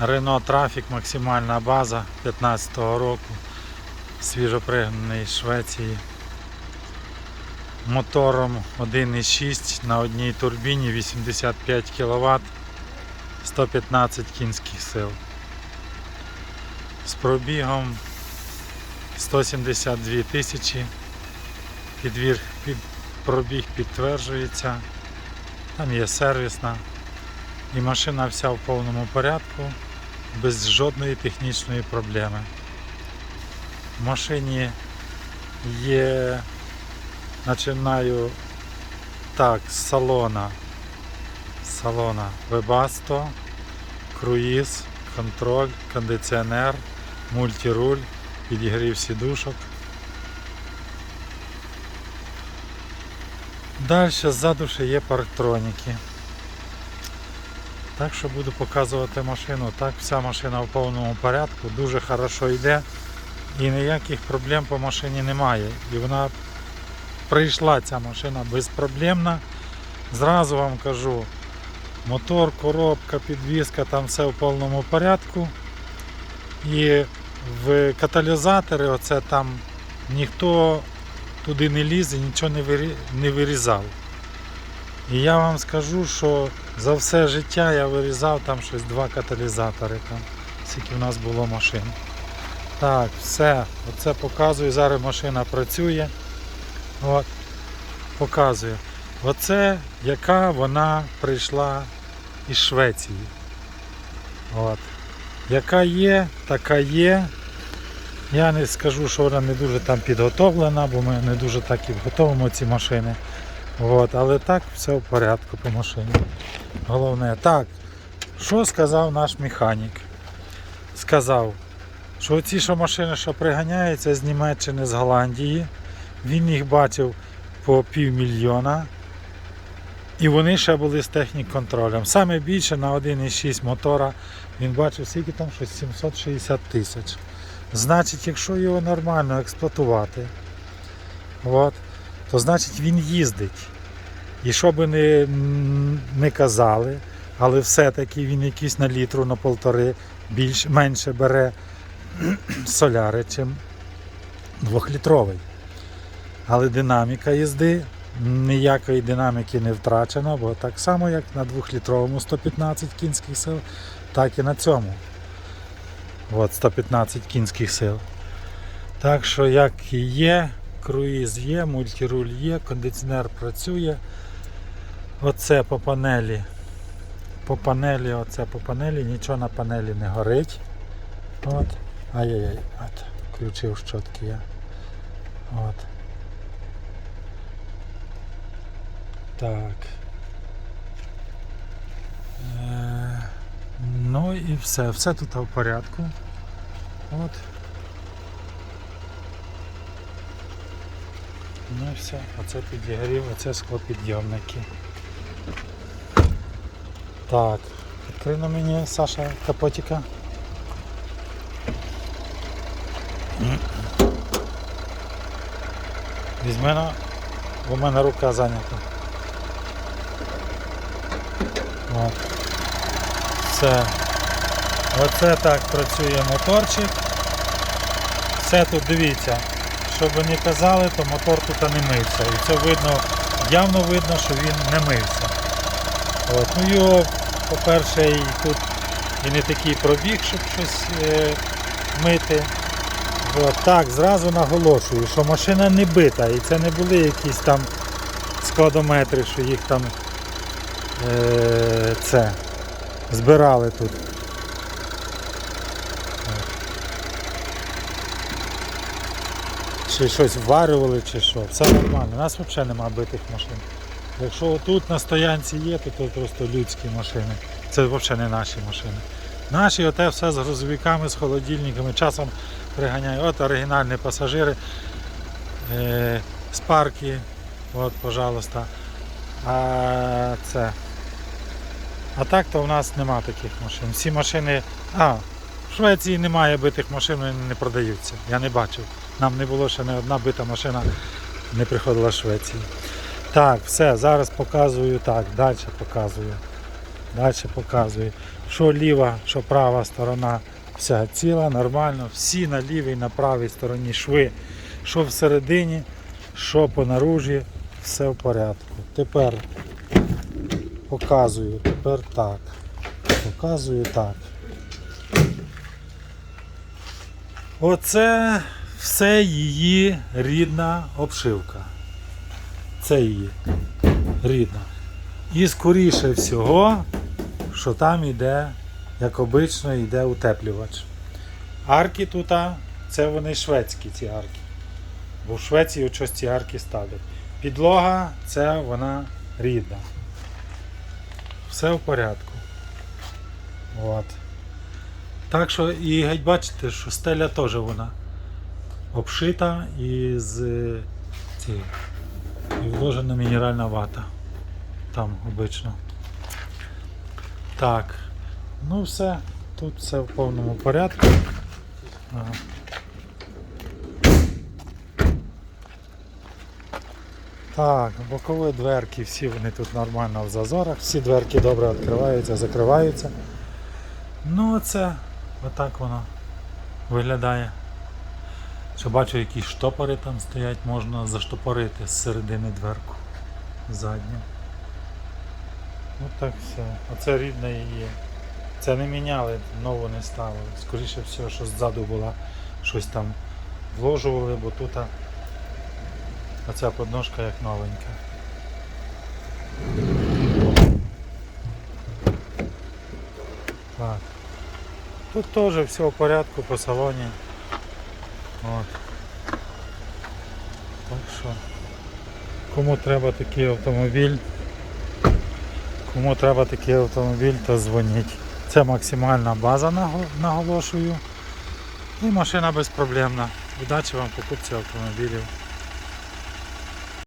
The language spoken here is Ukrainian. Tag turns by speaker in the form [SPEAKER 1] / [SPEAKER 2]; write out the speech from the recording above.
[SPEAKER 1] Renault Traffic, максимальна база 15-го року. Свіжопригнаний з Швеції. Мотором 1,6 на одній турбіні 85 кВт, 115 кінських сил. З пробігом 172 тисячі. Підвір, під, пробіг підтверджується. Там є сервісна. І машина вся в повному порядку, без жодної технічної проблеми. В машині є, починаю так, з салона. Салона Webasto, круїз, контроль, кондиціонер, мультируль, підігрів сідушок. Далі ззаду ще є парктроніки. Так що буду показувати машину. Так, вся машина в повному порядку, дуже хорошо йде і ніяких проблем по машині немає. І вона прийшла ця машина безпроблемна. Зразу вам кажу, мотор, коробка, підвізка, там все в повному порядку. І в каталізатори оце там ніхто туди не лізе, нічого не вирізав. І я вам скажу, що за все життя я вирізав там щось два каталізатори, там, скільки в нас було машин. Так, все, оце показую. Зараз машина працює. От, показую. Оце яка вона прийшла із Швеції. От. Яка є, така є. Я не скажу, що вона не дуже там підготовлена, бо ми не дуже так і готовимо ці машини. От, але так все в порядку по машині. Головне, так, що сказав наш механік? Сказав, що ці що машини, що приганяються з Німеччини, з Голландії, він їх бачив по півмільйона. І вони ще були з технік-контролем. Саме більше на 1,6 мотора він бачив, скільки там щось 760 тисяч. Значить, якщо його нормально експлуатувати, от, то значить він їздить. І що би не, не казали, але все-таки він якийсь на літру, на полтори більш, менше бере соляри, чим двохлітровий. Але динаміка їзди, ніякої динаміки не втрачено, бо так само, як на двохлітровому 115 кінських сил, так і на цьому. От 115 кінських сил. Так що як і є, круїз є, мультируль є, кондиціонер працює. Оце по панелі. По панелі, оце по панелі, нічого на панелі не горить. От. Ай-яй-яй, от. Включив щотки я. От. Так. Е, ну і все. Все тут в порядку. От. Ну і все, оце підігрів, оце склопідйомники. Так, відкрий на мені Саша капотика. Візьми на, бо в мене рука зайнята. От. Все. Оце так працює моторчик. Все тут дивіться. Щоб ви не казали, то мотор тут не мився. І це видно, явно видно, що він не мився. От. Ну його, по-перше, тут і не такий пробіг, щоб щось е, мити. От. Так, зразу наголошую, що машина не бита. І це не були якісь там складометри, що їх там е, це збирали тут. Чи щось вварювали, чи що. Все нормально. У нас взагалі немає битих машин. Якщо тут на стоянці є, то це просто людські машини. Це взагалі не наші машини. Наші оте все з грузовиками, з холодильниками. Часом приганяють. От оригінальні пасажири е, з парки. От, пожалуйста. А це. А так то в нас нема таких машин. Всі машини. А, в Швеції немає битих машин, вони не продаються. Я не бачив. Нам не було ще не одна бита машина не приходила з Швеції. Так, все, зараз показую так, далі показую. Далі показую, що ліва, що права сторона вся ціла, нормально. Всі на лівій, на правій стороні шви, що всередині, що по наружі, все в порядку. Тепер показую, тепер так. Показую так. Оце все її рідна обшивка. Це її рідна. І скоріше всього, що там йде, як обично, йде утеплювач. Арки тут, це вони шведські ці арки. Бо в Швеції щось ці арки ставлять. Підлога це вона рідна. Все в порядку. От. Так що і геть бачите, що стеля теж вона обшита із е, ці, і вложена мінеральна вата. Там обично. Так. Ну все, тут все в повному порядку. Так, бокові дверки, всі вони тут нормально в зазорах, всі дверки добре відкриваються, закриваються. Ну оце, отак воно виглядає. Що бачу, якісь штопори там стоять, можна заштопорити з середини дверку задню. Ну так все. Оце рідне її. Це не міняли, нову не ставили. Скоріше всього, що ззаду була щось там вложували, бо тут оця подножка як новенька. Так. Тут теж все в порядку по салоні. От. Так що, кому треба такий автомобіль, кому треба такий автомобіль, то дзвоніть. Це максимальна база, наголошую. І машина безпроблемна. Удачі вам покупці автомобілів.